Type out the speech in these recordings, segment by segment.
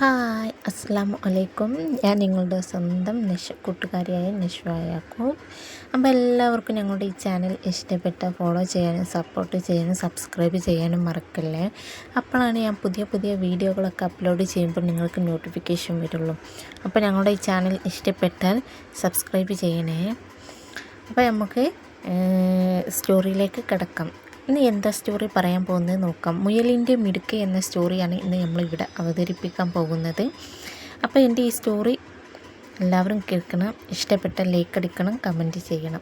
Hi അസ്സാം വലൈക്കും ഞാൻ നിങ്ങളുടെ സ്വന്തം നിഷ കൂട്ടുകാരിയായ നിഷ്വായാക്കും അപ്പോൾ എല്ലാവർക്കും ഞങ്ങളുടെ ഈ ചാനൽ ഇഷ്ടപ്പെട്ട ഫോളോ ചെയ്യാനും സപ്പോർട്ട് ചെയ്യാനും സബ്സ്ക്രൈബ് ചെയ്യാനും മറക്കല്ലേ? അപ്പോഴാണ് ഞാൻ പുതിയ പുതിയ വീഡിയോകളൊക്കെ അപ്ലോഡ് ചെയ്യുമ്പോൾ നിങ്ങൾക്ക് നോട്ടിഫിക്കേഷൻ വരുള്ളൂ. അപ്പോൾ ഞങ്ങളുടെ ഈ ചാനൽ ഇഷ്ടപ്പെട്ടാൽ സബ്സ്ക്രൈബ് ചെയ്യണേ. അപ്പോൾ നമുക്ക് സ്റ്റോറിയിലേക്ക് കിടക്കാം. ഇന്ന് എന്താ സ്റ്റോറി പറയാൻ പോകുന്നത് നോക്കാം. മുയലിന്റെ മിടുക്ക് എന്ന സ്റ്റോറിയാണ് ഇന്ന് നമ്മളിവിടെ അവതരിപ്പിക്കാൻ പോകുന്നത്. അപ്പോൾ എന്റെ ഈ സ്റ്റോറി എല്ലാവരും കേൾക്കണം ഇഷ്ടപ്പെട്ട ലൈക്ക് അടിക്കണം കമന്റ് ചെയ്യണം.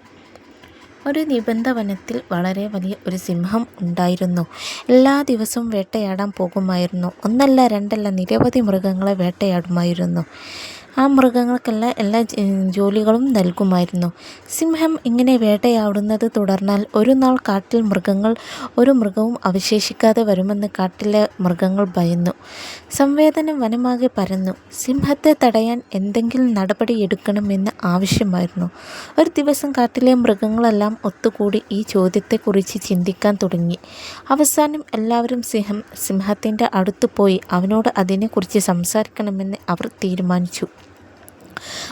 ഒരു നിബന്ധ വനത്തിൽ വളരെ വലിയ ഒരു സിംഹം ഉണ്ടായിരുന്നു. എല്ലാ ദിവസവും വേട്ടയാടാൻ പോകുമായിരുന്നു. ഒന്നല്ല രണ്ടല്ല നിരവധി മൃഗങ്ങളെ വേട്ടയാടുമായിരുന്നു. ആ മൃഗങ്ങൾക്കെല്ലാം എല്ലാ ജോലികളും നൽകുമായിരുന്നു. സിംഹം ഇങ്ങനെ വേട്ടയാടുന്നത് തുടർന്നാൽ ഒരു നാൾ കാട്ടിൽ മൃഗങ്ങൾ ഒരു മൃഗവും അവശേഷിക്കാതെ വരുമെന്ന് കാട്ടിലെ മൃഗങ്ങൾ ഭയന്നു. സംവേദനം വനമാകെ പരന്നു. സിംഹത്തെ തടയാൻ എന്തെങ്കിലും നടപടി എടുക്കണമെന്ന് ആവശ്യമായിരുന്നു. ഒരു ദിവസം കാട്ടിലെ മൃഗങ്ങളെല്ലാം ഒത്തുകൂടി ഈ ചോദ്യത്തെക്കുറിച്ച് ചിന്തിക്കാൻ തുടങ്ങി. അവസാനം എല്ലാവരും സിംഹം സിംഹത്തിന്റെ അടുത്ത് പോയി അവനോട് അതിനെക്കുറിച്ച് സംസാരിക്കണമെന്ന് അവർ തീരുമാനിച്ചു.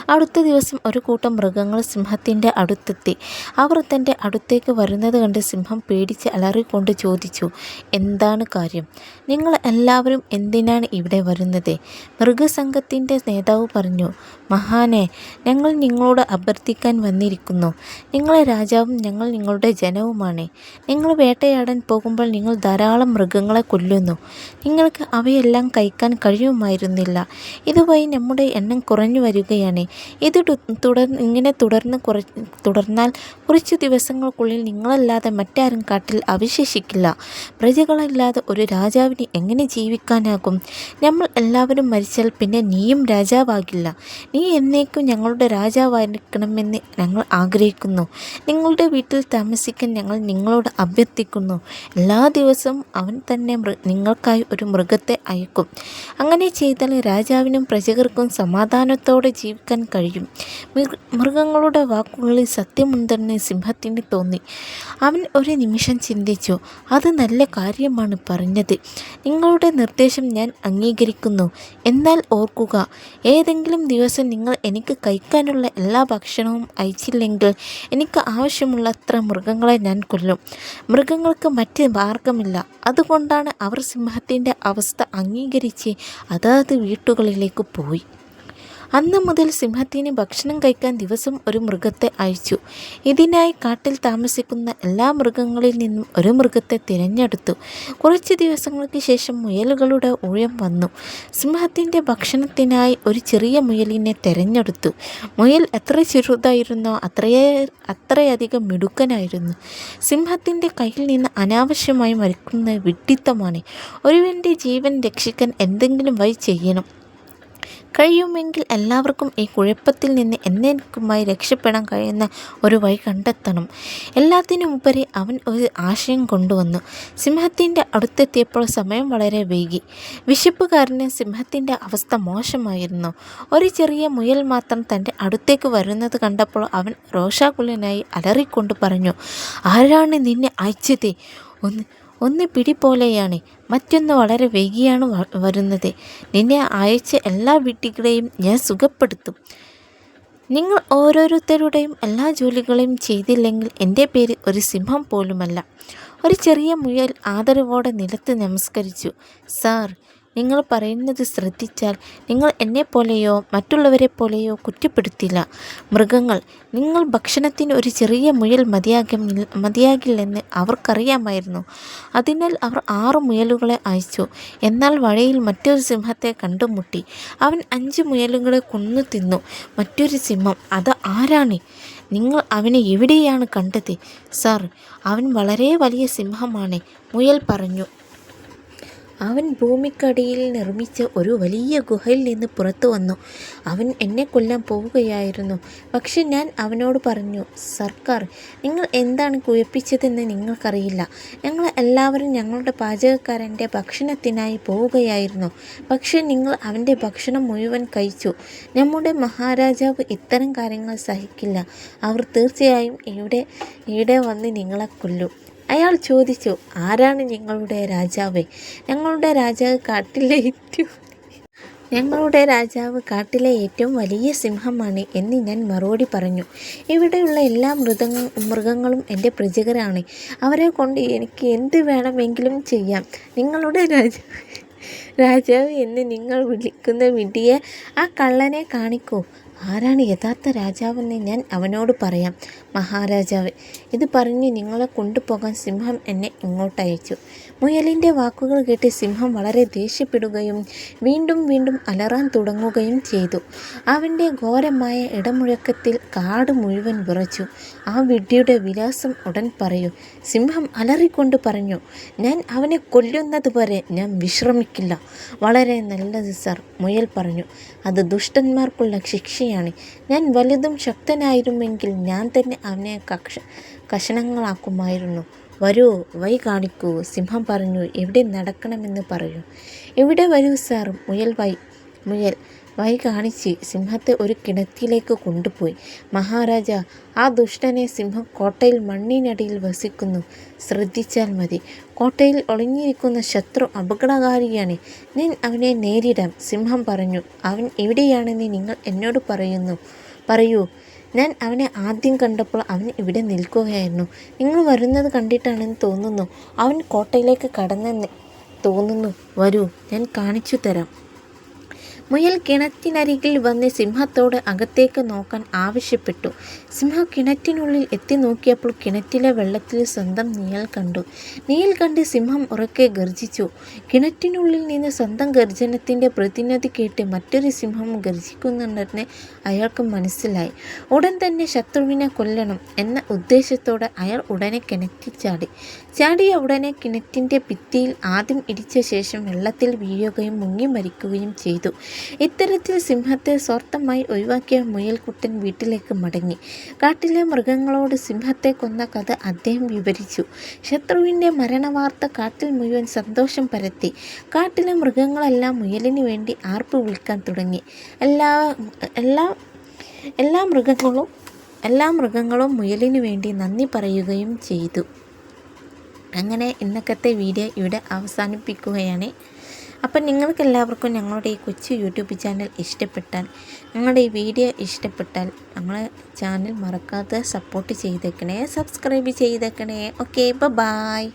അടുത്ത ദിവസം ഒരു കൂട്ടം മൃഗങ്ങൾ സിംഹത്തിന്റെ അടുത്തെത്തി. അവർ തന്റെ അടുത്തേക്ക് വരുന്നത് കണ്ട് സിംഹം പേടിച്ച് അലറിക്കൊണ്ട് ചോദിച്ചു എന്താണ് കാര്യം? നിങ്ങൾ എല്ലാവരും എന്തിനാണ് ഇവിടെ വരുന്നത്? മൃഗസംഘത്തിന്റെ നേതാവ് പറഞ്ഞു മഹാനെ ഞങ്ങൾ നിങ്ങളോട് അഭ്യർത്ഥിക്കാൻ വന്നിരിക്കുന്നു. നിങ്ങളെ രാജാവും ഞങ്ങൾ നിങ്ങളുടെ ജനവുമാണ്. നിങ്ങൾ വേട്ടയാടാൻ പോകുമ്പോൾ നിങ്ങൾ ധാരാളം മൃഗങ്ങളെ കൊല്ലുന്നു. നിങ്ങൾക്ക് അവയെല്ലാം കഴിക്കാൻ കഴിയുമായിരുന്നില്ല. ഇതുവഴി നമ്മുടെ എണ്ണം കുറഞ്ഞു വരികയാണ് ഇത് തുടർ ഇങ്ങനെ തുടർന്ന് കുറ തുടർന്നാൽ കുറച്ച് ദിവസങ്ങൾക്കുള്ളിൽ നിങ്ങളല്ലാതെ മറ്റാരും കാട്ടിൽ അവശേഷിക്കില്ല. പ്രജകളില്ലാതെ ഒരു രാജാവിന് എങ്ങനെ ജീവിക്കാനാകും? നമ്മൾ എല്ലാവരും മരിച്ചാൽ പിന്നെ നീയും രാജാവാകില്ല. നീ എന്നേക്കും ഞങ്ങളുടെ രാജാവായിരിക്കണമെന്ന് ഞങ്ങൾ ആഗ്രഹിക്കുന്നു. നിങ്ങളുടെ വീട്ടിൽ താമസിക്കാൻ ഞങ്ങൾ നിങ്ങളോട് അഭ്യർത്ഥിക്കുന്നു. എല്ലാ ദിവസവും അവൻ തന്നെ നിങ്ങൾക്കായി ഒരു മൃഗത്തെ അയക്കും. അങ്ങനെ ചെയ്താൽ രാജാവിനും പ്രജകർക്കും സമാധാനത്തോടെ ജീവിക്കാൻ കഴിയും. മൃഗങ്ങളുടെ വാക്കുകളിൽ സത്യമുണ്ടെന്ന് സിംഹത്തിന് തോന്നി. അവൻ ഒരു നിമിഷം ചിന്തിച്ചു. അത് നല്ല കാര്യമാണ് പറഞ്ഞത്. നിങ്ങളുടെ നിർദ്ദേശം ഞാൻ അംഗീകരിക്കുന്നു. എന്നാൽ ഓർക്കുക ഏതെങ്കിലും ദിവസം നിങ്ങൾ എനിക്ക് കഴിക്കാനുള്ള എല്ലാ ഭക്ഷണവും അയച്ചില്ലെങ്കിൽ എനിക്ക് ആവശ്യമുള്ളത്ര മൃഗങ്ങളെ ഞാൻ കൊല്ലും. മൃഗങ്ങൾക്ക് മറ്റ് മാർഗമില്ല. അതുകൊണ്ടാണ് അവർ സിംഹത്തിന്റെ അവസ്ഥ അംഗീകരിച്ച് അതാത് വീട്ടുകളിലേക്ക് പോയി. അന്ന് മുതൽ സിംഹത്തിന് ഭക്ഷണം കഴിക്കാൻ ദിവസം ഒരു മൃഗത്തെ അയച്ചു. ഇതിനായി കാട്ടിൽ താമസിക്കുന്ന എല്ലാ മൃഗങ്ങളിൽ നിന്നും ഒരു മൃഗത്തെ തിരഞ്ഞെടുത്തു. കുറച്ച് ദിവസങ്ങൾക്ക് ശേഷം മുയലുകളുടെ ഊഴം വന്നു. സിംഹത്തിന്റെ ഭക്ഷണത്തിനായി ഒരു ചെറിയ മുയലിനെ തിരഞ്ഞെടുത്തു. മുയൽ എത്ര ചെറുതായിരുന്നോ അത്രയേ അത്രയധികം മിടുക്കനായിരുന്നു. സിംഹത്തിന്റെ കയ്യിൽ നിന്ന് അനാവശ്യമായി മരിക്കുന്ന വിഡ്ഢിത്തമാണ് ഒരുവന്റെ ജീവൻ രക്ഷിക്കാൻ എന്തെങ്കിലും വഴി ചെയ്യണം. കഴിയുമെങ്കിൽ എല്ലാവർക്കും ഈ കുഴപ്പത്തിൽ നിന്ന് എന്നേക്കുമായി രക്ഷപ്പെടാൻ കഴിയുന്ന ഒരു വഴി കണ്ടെത്തണം. എല്ലാത്തിനും ഉപരി അവൻ ഒരു ആശയം കൊണ്ടുവന്നു. സിംഹത്തിന്റെ അടുത്തെത്തിയപ്പോൾ സമയം വളരെ വൈകി. വിശപ്പുകാരന് സിംഹത്തിന്റെ അവസ്ഥ മോശമായിരുന്നു. ഒരു ചെറിയ മുയൽ മാത്രം തന്റെ അടുത്തേക്ക് വരുന്നത് കണ്ടപ്പോൾ അവൻ രോഷാകുലനായി അലറിക്കൊണ്ട് പറഞ്ഞു ആരാണ് നിന്നെ അയച്ചത്? ഒന്ന് ഒന്ന് പിടി പോലെയാണ് മറ്റൊന്ന് വളരെ വൈകിയാണ് വരുന്നത്. നിന്നെ അയച്ച എല്ലാ വീട്ടികളെയും ഞാൻ സുഖപ്പെടുത്തും. നിങ്ങൾ ഓരോരുത്തരുടെയും എല്ലാ ജോലികളെയും ചെയ്തില്ലെങ്കിൽ എന്റെ പേര് ഒരു സിംഹം പോലുമല്ല. ഒരു ചെറിയ മുയൽ ആദരവോടെ നിലത്ത് നമസ്കരിച്ചു. സാർ നിങ്ങൾ പറയുന്നത് ശ്രദ്ധിച്ചാൽ നിങ്ങൾ എന്നെപ്പോലെയോ മറ്റുള്ളവരെ പോലെയോ കുറ്റപ്പെടുത്തില്ല. മൃഗങ്ങൾ നിങ്ങൾ ഭക്ഷണത്തിന് ഒരു ചെറിയ മുയൽ മതിയാകും മതിയാകില്ലെന്ന് അവർക്കറിയാമായിരുന്നു. അതിനാൽ അവർ ആറ് മുയലുകളെ അയച്ചു. എന്നാൽ വഴിയിൽ മറ്റൊരു സിംഹത്തെ കണ്ടുമുട്ടി. അവൻ അഞ്ച് മുയലുകളെ കൊന്നു തിന്നു. മറ്റൊരു സിംഹം അത് ആരാണ്? നിങ്ങൾ അവനെ എവിടെയാണ് കണ്ടത്? സാർ അവൻ വളരെ വലിയ സിംഹമാണ് മുയൽ പറഞ്ഞു. അവൻ ഭൂമിക്കടിയിൽ നിർമ്മിച്ച ഒരു വലിയ ഗുഹയിൽ നിന്ന് പുറത്തു വന്നു. അവൻ എന്നെ കൊല്ലാൻ പോവുകയായിരുന്നു. പക്ഷെ ഞാൻ അവനോട് പറഞ്ഞു സർക്കാർ നിങ്ങൾ എന്താണ് കുഴപ്പിച്ചതെന്ന് നിങ്ങൾക്കറിയില്ല. ഞങ്ങൾ എല്ലാവരും ഞങ്ങളുടെ പാചകക്കാരന്റെ ഭക്ഷണത്തിനായി പോവുകയായിരുന്നു. പക്ഷെ നിങ്ങൾ അവന്റെ ഭക്ഷണം മുഴുവൻ കഴിച്ചു. നമ്മുടെ മഹാരാജാവ് ഇത്തരം കാര്യങ്ങൾ സഹിക്കില്ല. അവർ തീർച്ചയായും ഇവിടെ ഇവിടെ വന്ന് നിങ്ങളെ കൊല്ലും. അയാൾ ചോദിച്ചു ആരാണ് ഞങ്ങളുടെ രാജാവ്? ഞങ്ങളുടെ രാജാവ് കാട്ടിലെ ഏറ്റവും ഞങ്ങളുടെ രാജാവ് കാട്ടിലെ ഏറ്റവും വലിയ സിംഹമാണ് എന്ന് ഞാൻ മറുപടി പറഞ്ഞു. ഇവിടെയുള്ള എല്ലാ മൃഗ മൃഗങ്ങളും എന്റെ പ്രജകരാണ് അവരെ കൊണ്ട് എനിക്ക് എന്ത് വേണമെങ്കിലും ചെയ്യാം. നിങ്ങളുടെ രാജാവ് രാജാവ് എന്ന് നിങ്ങൾ വിളിക്കുന്ന വിഡിയെ ആ കള്ളനെ കാണിക്കൂ. ആരാണ് യഥാർത്ഥ രാജാവെന്ന് ഞാൻ അവനോട് പറയാം. മഹാരാജാവ് ഇത് പറഞ്ഞ് നിങ്ങളെ കൊണ്ടുപോകാൻ സിംഹം എന്നെ ഇങ്ങോട്ട് അയച്ചു മുയലിന്റെ വാക്കുകൾ കേട്ട് സിംഹം വളരെ ദേഷ്യപ്പെടുകയും വീണ്ടും വീണ്ടും അലറാൻ തുടങ്ങുകയും ചെയ്തു. അവന്റെ ഘോരമായ ഇടമുഴക്കത്തിൽ കാട് മുഴുവൻ വിറച്ചു. ആ വിഡ്ഢിയുടെ വിലാസം ഉടൻ പറയൂ. സിംഹം അലറിക്കൊണ്ട് പറഞ്ഞു ഞാൻ അവനെ കൊല്ലുന്നത് വരെ ഞാൻ വിശ്രമിക്കില്ല. വളരെ നല്ലത് സർ മുയൽ പറഞ്ഞു. അത് ദുഷ്ടന്മാർക്കുള്ള ശിക്ഷയാണ്. ഞാൻ വലുതും ശക്തനായിരുന്നെങ്കിൽ ഞാൻ തന്നെ അവനെ കക്ഷ കഷണങ്ങളാക്കുമായിരുന്നു. വരൂ വൈ കാണിക്കൂ സിംഹം പറഞ്ഞു എവിടെ നടക്കണമെന്ന് പറയൂ. എവിടെ വരൂ സാർ? മുയൽ വൈ മുയൽ. വൈ കാണിച്ച് സിംഹത്തെ ഒരു കിണറ്റിലേക്ക് കൊണ്ടുപോയി. മഹാരാജ ആ ദുഷ്ടനെ സിംഹം കോട്ടയിൽ മണ്ണിനടിയിൽ വസിക്കുന്നു. ശ്രദ്ധിച്ചാൽ മതി. കോട്ടയിൽ ഒളിഞ്ഞിരിക്കുന്ന ശത്രു അപകടകാരിയാണ്. ഞാൻ അവനെ നേരിടാം സിംഹം പറഞ്ഞു. അവൻ എവിടെയാണെന്ന് നിങ്ങൾ എന്നോട് പറയുന്നു. പറയൂ. ഞാൻ അവനെ ആദ്യം കണ്ടപ്പോൾ അവൻ ഇവിടെ നിൽക്കുകയായിരുന്നു. നിങ്ങൾ വരുന്നത് കണ്ടിട്ടാണെന്ന് തോന്നുന്നു. അവൻ കോട്ടയിലേക്ക് കടന്നെന്ന് തോന്നുന്നു. വരൂ ഞാൻ കാണിച്ചു തരാം മുയൽ കിണറ്റിനരികിൽ വന്ന് സിംഹത്തോട് അകത്തേക്ക് നോക്കാൻ ആവശ്യപ്പെട്ടു. സിംഹം കിണറ്റിനുള്ളിൽ എത്തി നോക്കിയപ്പോൾ കിണറ്റിലെ വെള്ളത്തിൽ സ്വന്തം നീയൽ കണ്ടു. നീയൽ കണ്ട് സിംഹം ഉറക്കെ ഗർജിച്ചു. കിണറ്റിനുള്ളിൽ നിന്ന് സ്വന്തം ഗർജനത്തിന്റെ പ്രതിനിധി കേട്ട് മറ്റൊരു സിംഹം ഗർജിക്കുന്നുണ്ടെന്ന് അയാൾക്ക് മനസ്സിലായി. ഉടൻ തന്നെ ശത്രുവിനെ കൊല്ലണം എന്ന ഉദ്ദേശത്തോടെ അയാൾ ഉടനെ കിണറ്റിൽ ചാടി. ചാടിയ ഉടനെ കിണറ്റിന്റെ ഭിത്തിയിൽ ആദ്യം ഇടിച്ച ശേഷം വെള്ളത്തിൽ വീഴുകയും മുങ്ങി മരിക്കുകയും ചെയ്തു. ഇത്തരത്തിൽ സിംഹത്തെ സ്വാർത്ഥമായി ഒഴിവാക്കിയ മുയൽക്കുട്ടൻ വീട്ടിലേക്ക് മടങ്ങി. കാട്ടിലെ മൃഗങ്ങളോട് സിംഹത്തെ കൊന്ന കഥ അദ്ദേഹം വിവരിച്ചു. ശത്രുവിന്റെ മരണവാർത്ത കാട്ടിൽ മുഴുവൻ സന്തോഷം പരത്തി. കാട്ടിലെ മൃഗങ്ങളെല്ലാം മുയലിന് വേണ്ടി ആർപ്പ് വിളിക്കാൻ തുടങ്ങി. എല്ലാ എല്ലാ എല്ലാ മൃഗങ്ങളും എല്ലാ മൃഗങ്ങളും മുയലിന് വേണ്ടി നന്ദി പറയുകയും ചെയ്തു. അങ്ങനെ ഇന്നക്കത്തെ വീഡിയോ ഇവിടെ അവസാനിപ്പിക്കുകയാണ്. അപ്പം നിങ്ങൾക്ക് എല്ലാവർക്കും ഞങ്ങളുടെ ഈ കൊച്ചു യൂട്യൂബ് ചാനൽ ഇഷ്ടപ്പെട്ടാൽ ഞങ്ങളുടെ ഈ വീഡിയോ ഇഷ്ടപ്പെട്ടാൽ ഞങ്ങളെ ചാനൽ മറക്കാതെ സപ്പോർട്ട് ചെയ്തേക്കണേ സബ്സ്ക്രൈബ് ചെയ്തേക്കണേ. Okay bye